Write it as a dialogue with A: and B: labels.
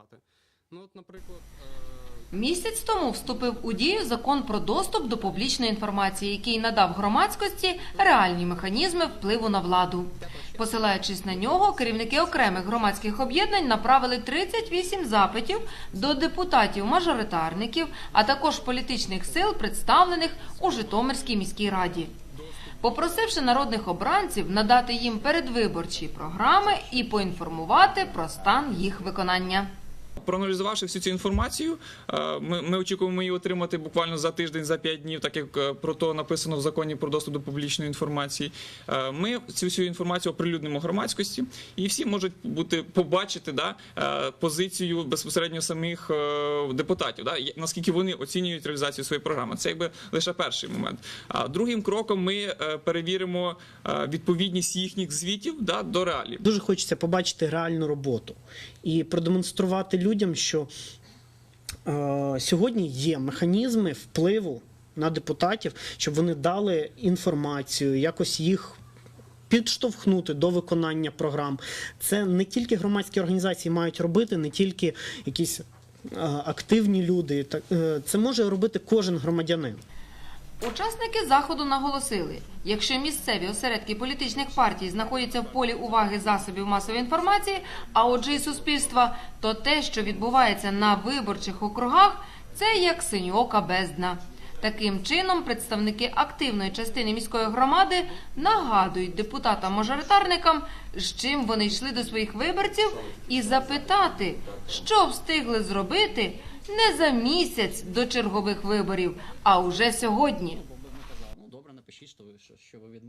A: інформувати. Ну, от, наприклад, е,
B: Місяць тому вступив у дію закон про доступ до публічної інформації, який надав громадськості реальні механізми впливу на владу. Посилаючись на нього, керівники окремих громадських об'єднань направили 38 запитів до депутатів-мажоритарників, а також політичних сил, представлених у Житомирській міській раді. Попросивши народних обранців надати їм передвиборчі програми і поінформувати про стан їх виконання.
C: Проаналізувавши всю цю інформацію, е, ми, ми очікуємо її отримати буквально за тиждень, за п'ять днів, так як е, про то написано в законі про доступ до публічної інформації. Е, Ми цю всю інформацію оприлюднимо громадськості, і всі можуть бути побачити да, позицію безпосередньо самих депутатів, да, наскільки вони оцінюють реалізацію своєї програми. Це якби лише перший момент. А другим кроком ми перевіримо відповідність їхніх звітів да, до реалій.
D: Дуже хочеться побачити реальну роботу і продемонструвати людям, що е, сьогодні є механізми впливу на депутатів, щоб вони дали інформацію, якось їх. Підштовхнути до виконання програм. Це не тільки громадські організації мають робити, не тільки якісь е, активні люди. Е, Це може робити кожен громадянин.
B: Учасники заходу наголосили, якщо місцеві осередки політичних партій знаходяться в полі уваги засобів масової інформації, а отже і суспільства, то те, що відбувається на виборчих округах, це як синьока бездна. Таким чином, представники активної частини міської громади нагадують депутатам-мажоритарникам, з чим вони йшли до своїх виборців, і запитати, що встигли зробити не за місяць до чергових виборів, а уже сьогодні.
E: Ну добре, напишіть, що ви що, ви відмовляєте.